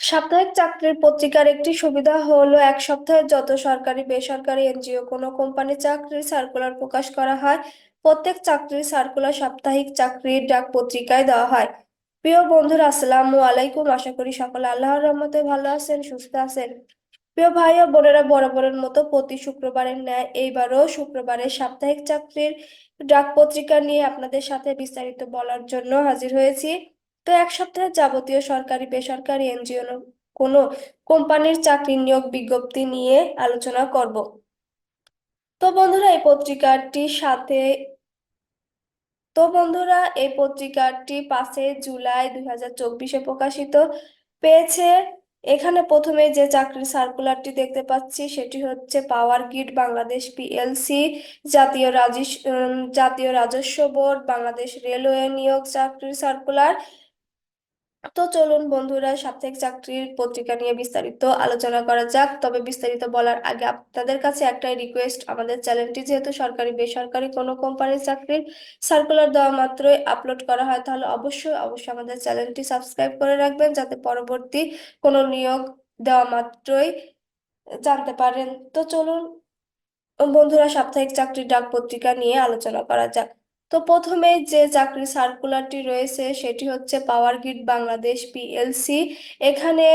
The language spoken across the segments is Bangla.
সাপ্তাহিক চাকরির পত্রিকার একটি সুবিধা হলো, এক সপ্তাহে যত সরকারি, বেসরকারি এনজিও কোনো কোম্পানি চাকরির সার্কুলার প্রকাশ করা হয়, প্রত্যেক চাকরির সার্কুলার সাপ্তাহিক চাকরির ডাক পত্রিকায় দেওয়া হয়। প্রিয় বন্ধুরা, আসসালামু আলাইকুম। আশা করি সকলে আল্লাহর রহমতে ভালো আছেন, সুস্থ আছেন। প্রিয় ভাই ও বোনেরা, বরাবরের মতো প্রতি শুক্রবারের ন্যায় এইবারও শুক্রবারের সাপ্তাহিক চাকরির ডাক পত্রিকা নিয়ে আপনাদের সাথে বিস্তারিত বলার জন্য হাজির হয়েছি। তো এক সপ্তাহে যাবতীয় সরকারি, বেসরকারি এনজিও কোনো কোম্পানির চাকরি নিয়োগ বিজ্ঞপ্তি নিয়ে আলোচনা করব। তো বন্ধুরা, এই পত্রিকাটির সাথে, তো বন্ধুরা, এই পত্রিকাটি পাঁচই জুলাই দুই হাজার চব্বিশে প্রকাশিত। পেয়েছে এখানে প্রথমে যে চাকরির সার্কুলারটি দেখতে পাচ্ছি, সেটি হচ্ছে পাওয়ার গ্রিড বাংলাদেশ পিএলসি জাতীয় রাজস্ব জাতীয় রাজস্ব বোর্ড, বাংলাদেশ রেলওয়ে নিয়োগ চাকরির সার্কুলার তো চলুন বন্ধুরা, সাপ্তাহিক চাকরির পত্রিকা নিয়ে বিস্তারিত আলোচনা করা যাক। তবে বিস্তারিত বলার আগে আপনাদের কাছে একটাই রিকোয়েস্ট আমাদের চ্যানেলটি যেহেতু সরকারি, বেসরকারি কোনো কোম্পানির চাকরির সার্কুলার দেওয়া মাত্রই আপলোড করা হয়, তাহলে অবশ্যই অবশ্যই আমাদের চ্যানেলটি সাবস্ক্রাইব করে রাখবেন, যাতে পরবর্তী কোনো নিয়োগ দেওয়া মাত্রই জানতে পারেন। তো চলুন, বন্ধুরা, সাপ্তাহিক চাকরির ডাক পত্রিকা নিয়ে আলোচনা করা যাক। তো প্রথমে যে চাকরি সার্কুলারটি রয়েছে, সেটি হচ্ছে পাওয়ার গ্রিড বাংলাদেশ পিএলসি এখানে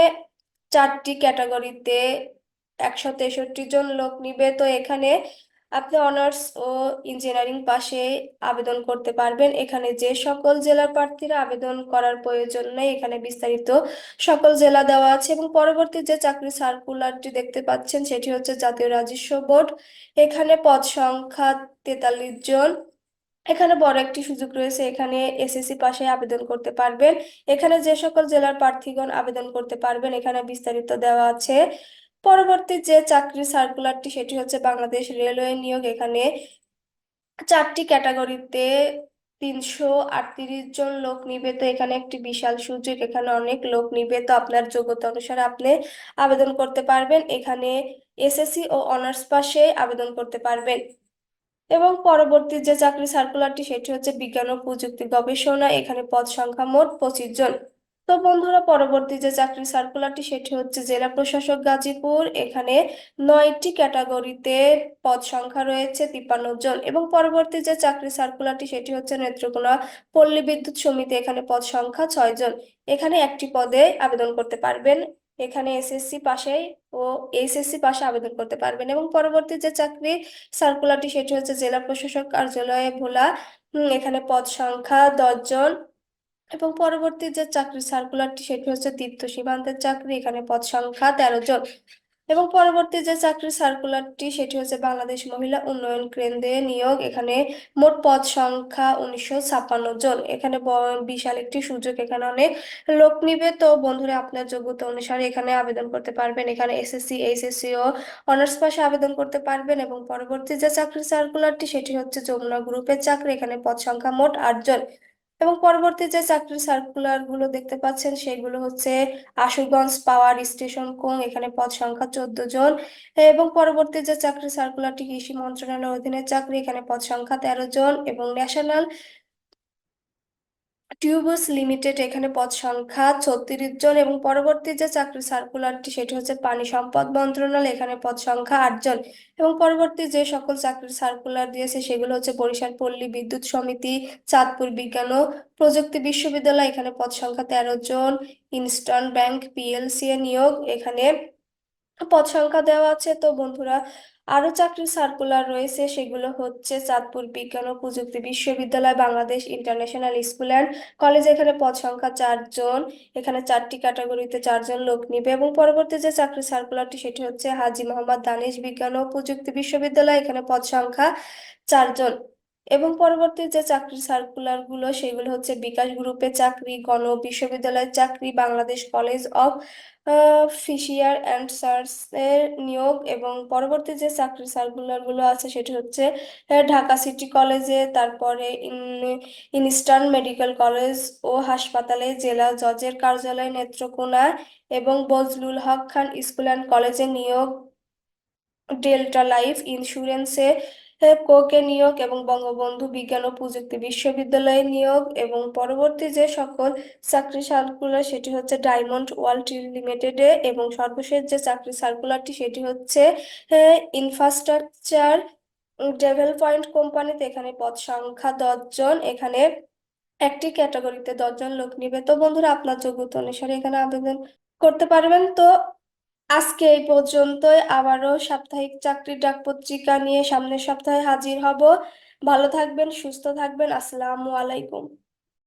চারটি ক্যাটাগরিতে একশো তেষট্টি জন লোক নিবে। তো এখানে আপনি অনার্স ও ইঞ্জিনিয়ারিং পাশে আবেদন করতে পারবেন। এখানে যে সকল জেলার প্রার্থীরা আবেদন করার প্রয়োজন নেই, এখানে বিস্তারিত সকল জেলা দেওয়া আছে এবং পরবর্তী যে চাকরি সার্কুলারটি দেখতে পাচ্ছেন, সেটি হচ্ছে জাতীয় রাজস্ব বোর্ড। এখানে পদ সংখ্যা তেতাল্লিশ জন। এখানে বড় একটি সুযোগ রয়েছে, এখানে এসএসসি পাশে আবেদন করতে পারবেন। এখানে যে সকল জেলার প্রার্থীগণ আবেদন করতে পারবেন, এখানে বিস্তারিত দেওয়া আছে। পরবর্তী যে চাকরি সার্কুলারটি সেটি হচ্ছে বাংলাদেশ রেলওয়ে নিয়োগ। এখানে চারটি ক্যাটাগরিতে তিনশো আটত্রিশ জন লোক নিবে তো এখানে একটি বিশাল সুযোগ, এখানে অনেক লোক নিবে তো আপনার যোগ্যতা অনুসারে আপনি আবেদন করতে পারবেন। এখানে এসএসসি ও অনার্স পাশে আবেদন করতে পারবেন। এবং পরবর্তী যে চাকরি সার্কুলারটি সেটি হচ্ছে বিজ্ঞান ও প্রযুক্তি গবেষণা, এখানে পদ সংখ্যা মোট পঁচিশ জন। তো বন্ধুরা, পরবর্তী যে চাকরি সার্কুলারটি সেটি হচ্ছে জেলা প্রশাসক গাজীপুর। এখানে নয়টি ক্যাটাগরিতে পদ সংখ্যা রয়েছে, তিপ্পান্ন জন। এবং পরবর্তী যে চাকরি সার্কুলারটি সেটি হচ্ছে নেত্রকোনা পল্লী বিদ্যুৎ সমিতি, এখানে পদ সংখ্যা ছয় জন। এখানে একটি পদে আবেদন করতে পারবেন। এখানে এসএসসি পাশে ও এইচএসসি পাশে আবেদন করতে পারবেন। এবং পরবর্তী যে চাকরি সার্কুলারটি সেটি হচ্ছে জেলা প্রশাসক কার্যালয়ে ভোলা। এখানে পদ সংখ্যা দশজন এবং পরবর্তী যে চাকরি সার্কুলারটি সেটি হচ্ছে দীপ্ত সীমান্তের চাকরি। এখানে পদ সংখ্যা তেরো জন। এবং পরবর্তী যে চাকরি সার্কুলারটি সেটি হচ্ছে বাংলাদেশ মহিলা উন্নয়ন কেন্দ্রে নিয়োগ। এখানে মোট পদ সংখ্যা উনিশশো ছাপ্পান্ন জন। এখানে বিশাল একটি সুযোগ। এখানে অনেক লোক নিবে। তো বন্ধুরা, আপনার যোগ্যতা অনুসারে এখানে আবেদন করতে পারবেন। এখানে এসএসসি, এইচএসসি ও অনার্স পাশে আবেদন করতে পারবেন। এবং পরবর্তী যে চাকরি সার্কুলারটি সেটি হচ্ছে যমুনা গ্রুপের চাকরি। এখানে পদ সংখ্যা মোট আটজন এবং পরবর্তী যে চাকরির সার্কুলারগুলো দেখতে পাচ্ছেন, সেগুলো হচ্ছে আশুগঞ্জ পাওয়ার স্টেশন কোং এখানে পদ সংখ্যা চোদ্দ জন। এবং পরবর্তী যে চাকরি সার্কুলারটি কৃষি মন্ত্রণালয়ের অধীনে, চাকরি এখানে পদ সংখ্যা তেরো জন এবং ন্যাশনাল টিউবস লিমিটেড এখানে পদ সংখ্যা ছত্রিশ জন এবং পরবর্তী যে চাকরি সার্কুলারটি সেটি হচ্ছে পানি সম্পদ মন্ত্রণালয়, এখানে পদ সংখ্যা আট জন এবং পরবর্তী যে সকল চাকরির সার্কুলার দিয়েছে সেগুলো হচ্ছে বরিশাল পল্লী বিদ্যুৎ সমিতি, চাঁদপুর বিজ্ঞান ও প্রযুক্তি বিশ্ববিদ্যালয়, এখানে পদ সংখ্যা তেরো জন ইনস্টার্ন ব্যাংক পিএলসি এ নিয়োগ, এখানে সংখ্যা দেওয়া আছে। তো বন্ধুরা আরও চাকরির সার্কুলার রয়েছে। সেগুলো হচ্ছে চাঁদপুর বিজ্ঞান ও প্রযুক্তি বিশ্ববিদ্যালয়, Bangladesh international school and college এখানে পদ সংখ্যা চারজন এখানে চারটি ক্যাটাগরিতে চারজন লোক নিবে। এবং পরবর্তী যে চাকরি সার্কুলারটি সেটি হচ্ছে হাজি মোহাম্মদ দানিশ বিজ্ঞান ও প্রযুক্তি বিশ্ববিদ্যালয়। এখানে পদ সংখ্যা চারজন এবং পরবর্তী যে চাকরির সার্কুলারগুলো, সেগুলো হচ্ছে বিকাশ গ্রুপে চাকরি, গণ বিশ্ববিদ্যালয়ের চাকরি, Bangladesh college of physicians and surgeons এর নিয়োগ এবং পরবর্তী যে চাকরি সার্কুলারগুলো আছে, সেটি হচ্ছে ঢাকা সিটি কলেজে তারপরে ইনস্টার্ন মেডিকেল কলেজ ও হাসপাতালে জেলা জজের কার্যালয় নেত্রকোনা এবং বজলুল হক খান স্কুল অ্যান্ড কলেজে নিয়োগ, ডেল্টা লাইফ ইন্স্যুরেন্সে কোকে নিয়োগ এবং বঙ্গবন্ধু বিজ্ঞান ও প্রযুক্তি বিশ্ববিদ্যালয়ে নিয়োগ এবং পরবর্তী যে সকল চাকরি সার্কুলার সেটি হচ্ছে ডায়মন্ড ওয়ার্ল্ড লিমিটেডে এবং সর্বশেষ যে চাকরি সার্কুলারটি সেটি হচ্ছে ইনফ্রাস্ট্রাকচার ডেভেলপমেন্ট কোম্পানিতে এখানে পদ সংখ্যা দশজন, এখানে একটি ক্যাটাগরিতে দশজন লোক নিবে। তো বন্ধুরা, আপনার যোগ্যতা অনুসারে এখানে আবেদন করতে পারবেন। তো আজকে এই পর্যন্তই। আবারও সাপ্তাহিক চাকরির ডাক পত্রিকা নিয়ে সামনের সপ্তাহে হাজির হব। ভালো থাকবেন, সুস্থ থাকবেন। আসসালামু আলাইকুম।